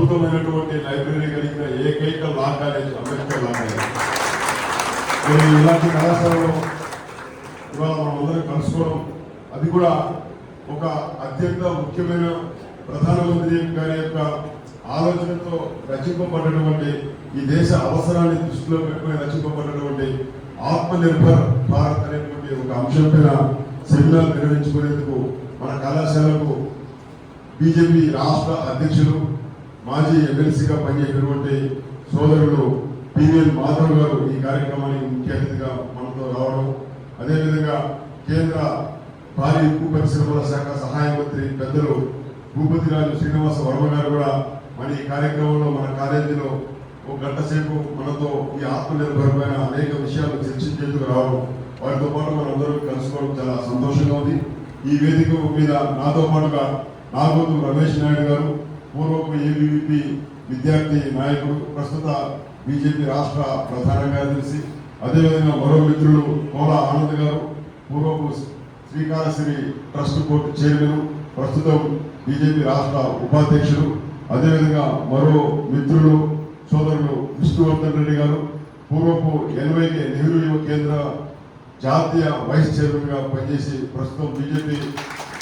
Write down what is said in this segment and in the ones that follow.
అద్భుతమైనటువంటి లైబ్రరీ కలిగిన ఏకైక law college Ambedkar law college మరి ఇలాంటి కళాశాలలో ఇవాళ మనం అందరం కలుసుకోవడం అది కూడా ఒక అత్యంత ముఖ్యమైన ప్రధానమంత్రి గారి యొక్క ఆలోచనతో రచింపబడినటువంటి ఈ దేశ అవసరాన్ని దృష్టిలో పెట్టుకుని రచింపబడినటువంటి ఆత్మనిర్భర్ భారత్ అనేటువంటి ఒక అంశం పైన సెమినార్ నిర్వహించుకునేందుకు మన కళాశాలకు బీజేపీ రాష్ట్ర అధ్యక్షులు మాజీ ఎమ్మెల్సీగా పనిచేసినటువంటి సోదరులు పివిఎల్ మాధవ్ గారు ఈ కార్యక్రమానికి ముఖ్య అతిథిగా మనతో రావడం అదేవిధంగా కేంద్ర భారీ భూ పరిశ్రమల శాఖ సహాయ మంత్రి పెద్దలు భూపతిరాజు శ్రీనివాస వర్మ గారు కూడా మన ఈ కార్యక్రమంలో మన కాలేజీలో ఒక గంట సేపు మనతో ఈ ఆత్మనిర్భరమైన అనేక విషయాలు చర్చించేందుకు రావడం వారితో పాటు మనందరూ కలుసుకోవడం చాలా సంతోషంగా ఉంది. ఈ వేదిక మీద నాతో పాటుగా నాగోతు రమేష్ నాయుడు గారు పూర్వపు ఏబీవీపీ విద్యార్థి నాయకుడు ప్రస్తుత బీజేపీ రాష్ట్ర ప్రధాన కార్యదర్శి అదేవిధంగా మరో మిత్రులు కోల ఆనంద్ గారు పూర్వపు శ్రీకాళశ్రీ ట్రస్ట్ బోర్డు చైర్మన్ ప్రస్తుతం బీజేపీ రాష్ట్ర ఉపాధ్యక్షుడు అదేవిధంగా మరో మిత్రులు సోదరులు విష్ణువర్ధన్ రెడ్డి గారు పూర్వపు ఎన్వైకే నెహ్రూ యువ కేంద్ర జాతీయ వైస్ చైర్మన్గా పనిచేసి ప్రస్తుతం బీజేపీ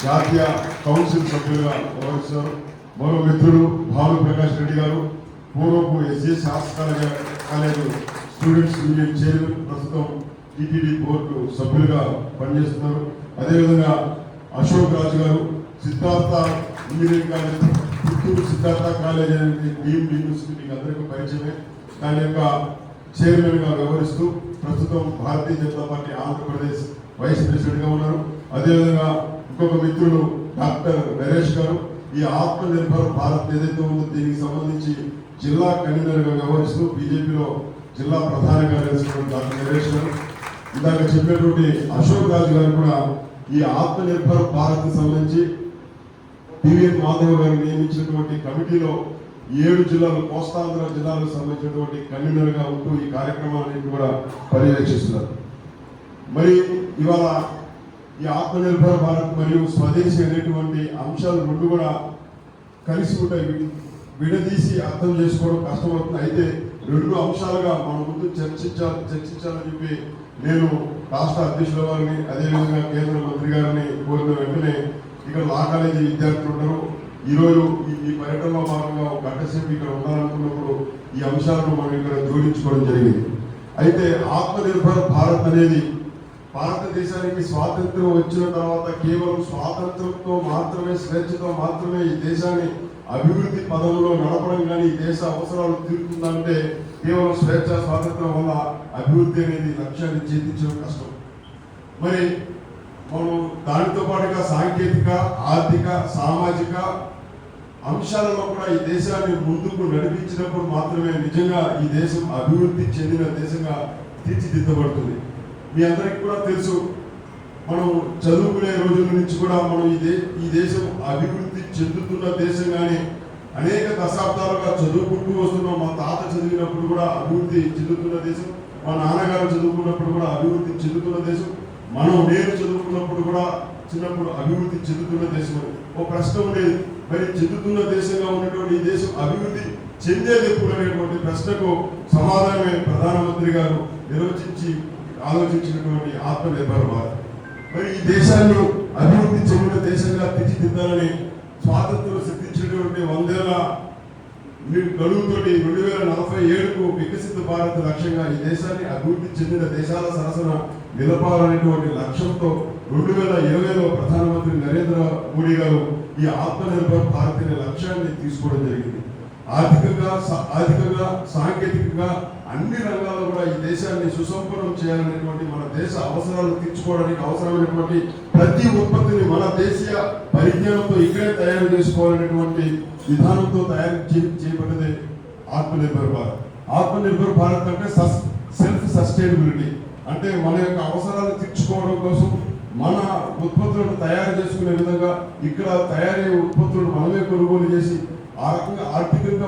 జాతీయ కౌన్సిల్ సభ్యులుగా వ్యవహరిస్తున్నారు. మరో మిత్రుడు భాను ప్రకాష్ రెడ్డి గారు పూర్వపు SS arts college college students union chairman ప్రస్తుతం టీటీడీ బోర్డు సభ్యులుగా పనిచేస్తున్నారు. అదేవిధంగా Ashok Raju garu Siddhartha engineering college Puttur Siddhartha college అనేది డీమ్డ్ యూనివర్సిటీ మీకు అందరికీ పరిచయమే. దాని యొక్క చైర్మన్గా వ్యవహరిస్తూ ప్రస్తుతం భారతీయ జనతా పార్టీ ఆంధ్రప్రదేశ్ వైస్ ప్రెసిడెంట్గా ఉన్నారు. అదేవిధంగా ఇంకొక మిత్రులు డాక్టర్ నరేష్ గారు ఈ ఆత్మ నిర్భర్ భారత్ ఏదైతే ఉందో దీనికి సంబంధించి జిల్లా కన్వీనర్గా వ్యవహరిస్తూ బీజేపీలో జిల్లా ప్రధాన కార్యదర్శి డాక్టర్ నరేష్ గారు. ఇందాక చెప్పినటువంటి అశోక్ రాజు గారు కూడా ఈ ఆత్మ నిర్భర్ భారత్ సంబంధించి పివిఎన్ మాధవ్ గారు నియమించినటువంటి కమిటీలో ఏడు జిల్లాలు కోస్తాంధ్ర జిల్లాలకు సంబంధించినటువంటి కన్వీనర్గా ఉంటూ ఈ కార్యక్రమాన్ని కూడా పర్యవేక్షిస్తున్నారు. మరి ఇవాళ ఈ ఆత్మనిర్భర భారత్ మరియు స్వదేశీ అనేటువంటి అంశాలు రెండు కూడా కలిసి ఉంటాయి. విడదీసి అర్థం చేసుకోవడం కష్టమవుతుంది. అయితే రెండు అంశాలుగా మన ముందు చర్చించాలి చర్చించాలని చెప్పి నేను రాష్ట్ర అధ్యక్షుల వారిని అదేవిధంగా కేంద్ర మంత్రి గారిని కోరిన వెంటనే ఇక్కడ లా కాలేజీ విద్యార్థులు ఉన్నారు. ఈరోజు ఈ ఈ పర్యటనలో భాగంగా ఒక గంట సేపు ఇక్కడ ఉండాలనుకున్నప్పుడు ఈ అంశాలను మనం ఇక్కడ జోడించుకోవడం జరిగింది. అయితే ఆత్మనిర్భర్ భారత్ అనేది భారతదేశానికి స్వాతంత్రం వచ్చిన తర్వాత కేవలం స్వాతంత్రంతో మాత్రమే స్వేచ్ఛతో మాత్రమే ఈ దేశాన్ని అభివృద్ధి పదంలో నడపడం కానీ ఈ దేశ అవసరాలు తీరుతుందంటే కేవలం స్వేచ్ఛ స్వాతంత్రం వల్ల అభివృద్ధి అనేది లక్ష్యాన్ని ఛేదించడం కష్టం. మరి మనం దానితో పాటుగా సాంకేతిక ఆర్థిక సామాజిక అంశాలలో కూడా ఈ దేశాన్ని ముందుకు నడిపించినప్పుడు మాత్రమే నిజంగా ఈ దేశం అభివృద్ధి చెందిన దేశంగా తీర్చిదిద్దబడుతుంది. మీ అందరికి కూడా తెలుసు మనం చదువుకునే రోజుల నుంచి కూడా మనం ఈ దే ఈ దేశం అభివృద్ధి చెందుతున్న దేశంగానే అనేక దశాబ్దాలుగా చదువుకుంటూ వస్తున్నాం మా తాత చదివినప్పుడు కూడా అభివృద్ధి చెందుతున్న దేశం మా నాన్నగారు చదువుకున్నప్పుడు కూడా అభివృద్ధి చెందుతున్న దేశం మనం నేను చదువుకున్నప్పుడు కూడా చిన్నప్పుడు అభివృద్ధి చెందుతున్న దేశం ఒక ఓ ప్రశ్న ఉండేది మరి చెందుతున్న దేశంగా ఉన్నటువంటి ఈ దేశం అభివృద్ధి చెందేది ఎప్పుడు అనేటువంటి ప్రశ్నకు సమాధానమే ప్రధానమంత్రి గారు నిర్వచించి ఆలోచించినటువంటి ఆత్మనిర్భర్ భారత్. మరి ఈ దేశాన్ని అభివృద్ధి చెందిన దేశంగా తీర్చిదిద్దాలని స్వాతంత్రం సిద్ధించినటువంటి వందేళ్ళ గడువుతోటి రెండు వేల నలభై ఏడుకు వికసిత భారత్ లక్ష్యంగా ఈ దేశాన్ని అభివృద్ధి చెందిన దేశాల సరసన నిలపాలనేటువంటి లక్ష్యంతో రెండు వేల ఇరవైలో ప్రధానమంత్రి నరేంద్ర మోడీ గారు ఈ ఆత్మనిర్భర్ భారత్ అనే లక్ష్యాన్ని తీసుకోవడం జరిగింది. ఆర్థికంగా ఆర్థికంగా సాంకేతికంగా అన్ని రంగాల్లో కూడా ఈ దేశాన్ని సుసంపన్నం చేయాలనేటువంటి మన దేశ అవసరాలు తీర్చుకోవడానికి అవసరమైనటువంటి ప్రతి ఉత్పత్తిని మన దేశీయ పరిజ్ఞానంతో ఇక్కడే తయారు చేసుకోవాలనేటువంటి విధానంతో తయారు చే- ఆత్మనిర్భర్ భారత్. ఆత్మనిర్భర్ భారత్ అంటే సెల్ఫ్ సస్టైనబిలిటీ. అంటే మన యొక్క అవసరాలు తీర్చుకోవడం కోసం మన ఉత్పత్తులను తయారు చేసుకునే విధంగా ఇక్కడ తయారయ్యే ఉత్పత్తులను మనమే కొనుగోలు చేసి ఆ రకంగా ఆర్థికంగా